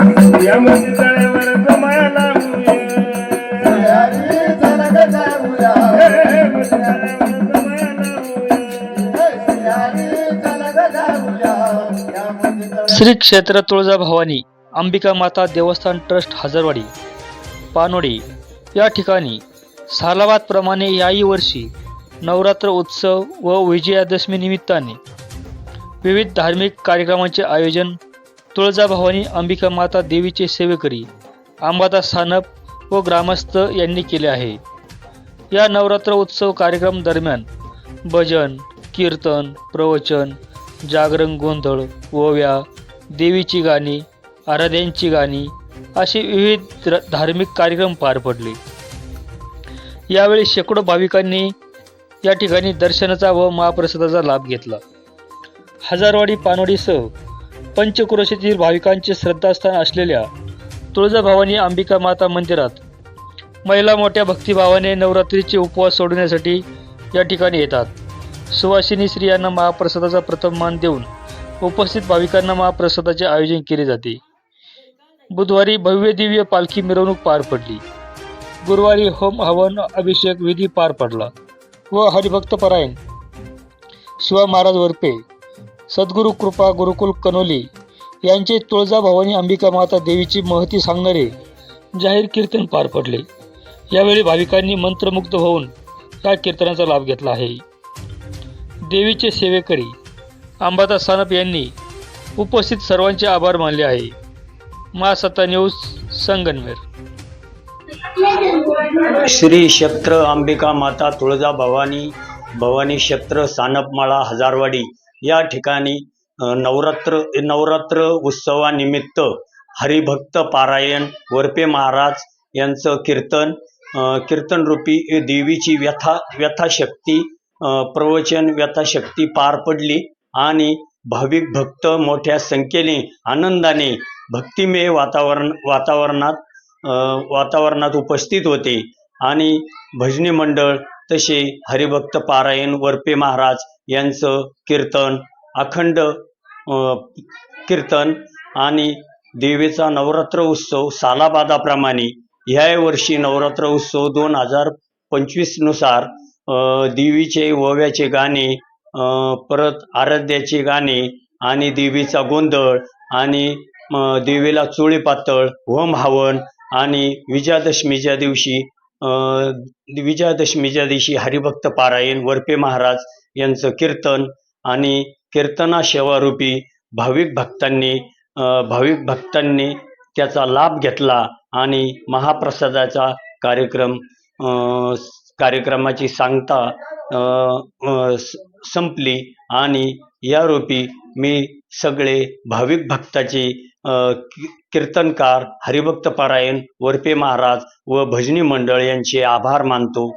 या तळ्यावर श्री क्षेत्र तुळजा भवानी अंबिका माता देवस्थान ट्रस्ट हजरवाडी पानोडी. या ठिकाणी सालाबादप्रमाणे याही वर्षी नवरात्र उत्सव व विजयादशमी निमित्ताने विविध धार्मिक कार्यक्रमांचे आयोजन तुळजाभवानी अंबिका माता देवीचे सेवेकरी अंबादास सानप व ग्रामस्थ यांनी केले आहे. या नवरात्र उत्सव कार्यक्रम दरम्यान भजन कीर्तन प्रवचन जागरण गोंधळ ओव्या देवीची गाणी आराध्यांची गाणी असे विविध र- धार्मिक कार्यक्रम पार पडले. यावेळी शेकडो भाविकांनी या ठिकाणी दर्शनाचा व महाप्रसादाचा लाभ घेतला. हजारवाडी पानवडीसह पंचक्रोशीतील भाविकांचे श्रद्धास्थान असलेल्या तुळजाभवानी अंबिका माता मंदिरात महिला मोठ्या भक्तिभावाने नवरात्रीचे उपवास सोडण्यासाठी या ठिकाणी येतात. सुवासिनी स्त्रियांना महाप्रसादाचा प्रथम मान देऊन उपस्थित भाविकांना महाप्रसादाचे आयोजन केले जाते. बुधवारी भव्य दिव्य पालखी मिरवणूक पार पडली. गुरुवारी होम हवन अभिषेक विधी पार पडला व हरिभक्त परायण शिवा महाराज वरपे सद्गुरू कृपा गुरुकुल कनोली यांचे तुळजाभवानी अंबिका माता देवीची महती सांगणारे जाहीर कीर्तन पार पडले. यावेळी भाविकांनी मंत्रमुग्ध होऊन या कीर्तनाचा लाभ घेतला आहे. देवीचे सेवेकरी अंबादास सानप यांनी उपस्थित सर्वांचे आभार मानले आहे. महासत्ता न्यूज संगनमेर. श्री क्षेत्र अंबिका माता तुळजा भवानी भवानी क्षेत्र सानपमाळा हजारवाडी. या ठिकाणी नवरात्र नवरात्र उत्सवानिमित्त हरिभक्त पारायण वरपे महाराज यांचं कीर्तन कीर्तनरूपी देवीची व्यथा व्यथाशक्ती प्रवचन व्यथाशक्ती पार पडली आणि भाविक भक्त मोठ्या संख्येने आनंदाने भक्तिमय वातावरण वातावरणात वातावरणात उपस्थित होते. आणि भजनी मंडळ तसे हरिभक्त पारायण वरपे महाराज यांचं कीर्तन अखंड कीर्तन आणि देवीचा नवरात्र उत्सव सालाबादाप्रमाणे ह्या वर्षी नवरात्र उत्सव दोन हजार पंचवीसनुसार देवीचे ओव्याचे गाणे परत आराध्याचे गाणे आणि देवीचा गोंधळ आणि देवीला चोळी पातळ होम हवन आणि विजयादशमीच्या दिवशी विजयादशमीच्या दिवशी हरिभक्त पारायण वरपे महाराज यांचं कीर्तन आणि कीर्तना सेवारूपी भाविक भक्तांनी भाविक भक्तांनी त्याचा लाभ घेतला आणि महाप्रसादाचा कार्यक्रम कार्यक्रमाची सांगता स- संपली. आणि या रूपी मी सगळे भाविक भक्ताची कीर्तनकार हरिभक्त पारायण वरपे महाराज व भजनी मंडळ यांचे आभार मानतो.